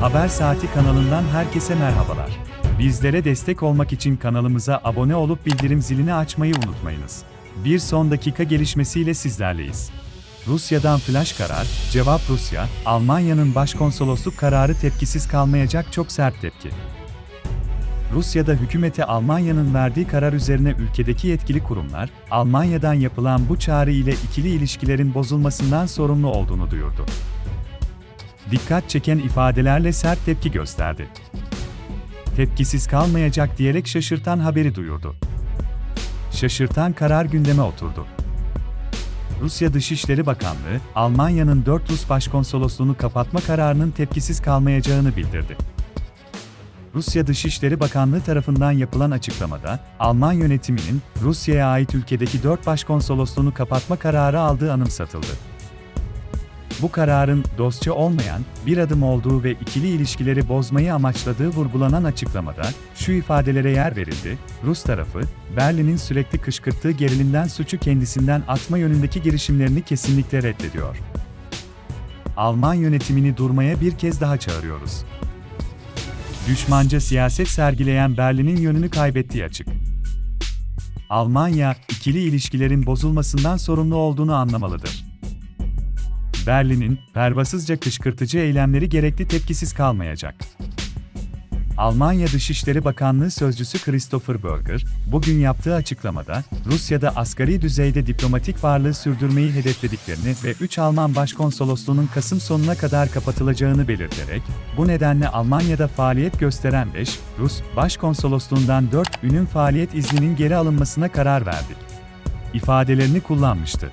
Haber Saati kanalından herkese merhabalar. Bizlere destek olmak için kanalımıza abone olup bildirim zilini açmayı unutmayınız. Bir son dakika gelişmesiyle sizlerleyiz. Rusya'dan flash karar, cevap Rusya, Almanya'nın başkonsolosluk kararı tepkisiz kalmayacak çok sert tepki. Rusya'da hükümete Almanya'nın verdiği karar üzerine ülkedeki yetkili kurumlar, Almanya'dan yapılan bu çağrı ile ikili ilişkilerin bozulmasından sorumlu olduğunu duyurdu. Dikkat çeken ifadelerle sert tepki gösterdi. Tepkisiz kalmayacak diyerek şaşırtan haberi duyurdu. Şaşırtan karar gündeme oturdu. Rusya Dışişleri Bakanlığı, Almanya'nın 4 Rus başkonsolosluğunu kapatma kararının tepkisiz kalmayacağını bildirdi. Rusya Dışişleri Bakanlığı tarafından yapılan açıklamada, Alman yönetiminin Rusya'ya ait ülkedeki 4 başkonsolosluğunu kapatma kararı aldığı anımsatıldı. Bu kararın dostça olmayan bir adım olduğu ve ikili ilişkileri bozmayı amaçladığı vurgulanan açıklamada şu ifadelere yer verildi. Rus tarafı, Berlin'in sürekli kışkırttığı gerilimden suçu kendisinden atma yönündeki girişimlerini kesinlikle reddediyor. Alman yönetimini durmaya bir kez daha çağırıyoruz. Düşmanca siyaset sergileyen Berlin'in yönünü kaybettiği açık. Almanya, ikili ilişkilerin bozulmasından sorumlu olduğunu anlamalıdır. Berlin'in pervasızca kışkırtıcı eylemleri gerekli tepkisiz kalmayacak. Almanya Dışişleri Bakanlığı Sözcüsü Christopher Berger, bugün yaptığı açıklamada, Rusya'da asgari düzeyde diplomatik varlığı sürdürmeyi hedeflediklerini ve 3 Alman başkonsolosluğunun Kasım sonuna kadar kapatılacağını belirterek, bu nedenle Almanya'da faaliyet gösteren 5, Rus başkonsolosluğundan 4 ünün faaliyet izninin geri alınmasına karar verdik ifadelerini kullanmıştı.